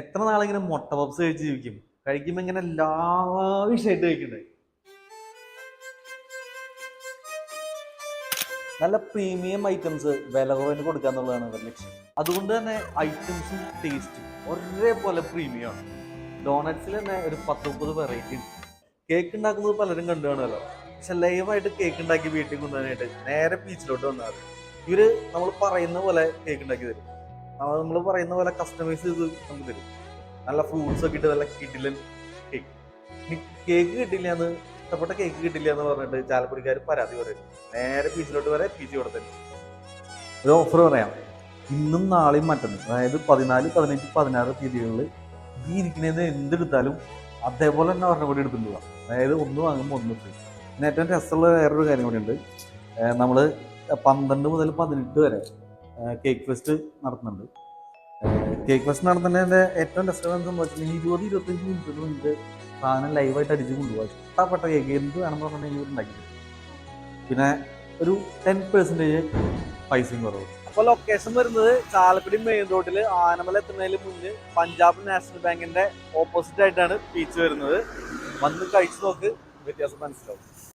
എത്ര നാളിങ്ങനെ മുട്ട പപ്സ് കഴിച്ച് ജീവിക്കും? കഴിക്കുമ്പോൾ ഇങ്ങനെ ലാവിഷായിട്ട് കഴിക്കണ്ടേ? നല്ല പ്രീമിയം ഐറ്റംസ് വില കുറവിന് കൊടുക്കുക എന്നുള്ളതാണ് ഇവരുടെ ലക്ഷ്യം. അതുകൊണ്ട് തന്നെ ഐറ്റംസും ടേസ്റ്റും ഒരേപോലെ പ്രീമിയം ആണ്. ഡോണറ്റ്സിൽ തന്നെ ഒരു പത്ത് മുപ്പത് വെറൈറ്റി ഉണ്ട്. കേക്ക് ഉണ്ടാക്കുന്നത് പലരും കണ്ടു പക്ഷെ ലൈവായിട്ട് കേക്ക് ഉണ്ടാക്കി വീട്ടിൽ കൊണ്ടുപോകാനായിട്ട് നേരെ ബീച്ചിലോട്ട് വന്നാൽ ഇവർ നമ്മൾ പറയുന്ന പോലെ കേക്ക് ഉണ്ടാക്കി തരും. നമ്മൾ പറയുന്ന പോലെ കസ്റ്റമൈസ് ചെയ്ത് നമുക്ക് തരും. നല്ല ഫ്രൂട്ട്സ് ഒക്കെ ഇട്ട് നല്ല കിടിലൻ കേക്ക് കേക്ക് കിട്ടില്ല എന്ന് ഇഷ്ടപ്പെട്ട കേക്ക് കിട്ടില്ല എന്ന് പറഞ്ഞിട്ട് ചാലക്കുടിക്കാർ പരാതി പറയും. നേരെ പീച്ചിലോട്ട് വരെ ഇവിടെ തന്നെ. ഒരു ഓഫർ പറയാം. ഇന്നും നാളെയും മറ്റന്നും അതായത് പതിനാല് പതിനഞ്ച് പതിനാറ് തീയതികളിൽ ഈ ഇരിക്കുന്നതിന് എന്തെടുത്താലും അതേപോലെ തന്നെ പറഞ്ഞ കൂടി എടുത്തിട്ട് അതായത് ഒന്ന് വാങ്ങുമ്പോൾ ഒന്ന് ഫ്രീ പിന്നെ ഏറ്റവും രസമുള്ള വേറൊരു കാര്യം കൂടി ഉണ്ട്. നമ്മൾ പന്ത്രണ്ട് മുതൽ പതിനെട്ട് വരെ കേക്ക് ഫെസ്റ്റ് നടത്തുന്നുണ്ട്. കേക്ക് ഫെസ്റ്റ് നടത്തുന്നതിന്റെ ഏറ്റവും രസകരം സംഭവിച്ചിട്ടുണ്ടെങ്കിൽ ഇരുപത് ഇരുപത്തഞ്ച് മിനിറ്റ് മുൻപ് സാധനം ലൈവായിട്ട് അടിച്ച് കൊണ്ടുപോകാം. ഇഷ്ടപ്പെട്ട കേക്ക് എന്ത് വേണമെന്ന് പറഞ്ഞിട്ടുണ്ടെങ്കിൽ ഉണ്ടാക്കി. പിന്നെ ഒരു ടെൻ പെർസെന്റേജ് പൈസയും കുറവ്. അപ്പോൾ ലൊക്കേഷൻ വരുന്നത് ചാലക്കുടി മെയിൻ റോഡിൽ ആനമല എത്തുന്നതിന് മുന്നിൽ പഞ്ചാബ് നാഷണൽ ബാങ്കിന്റെ ഓപ്പോസിറ്റ് ആയിട്ടാണ് ബീച്ച് വരുന്നത്. വന്ന് കഴിച്ചു നോക്ക് വ്യത്യാസം മനസ്സിലാവും.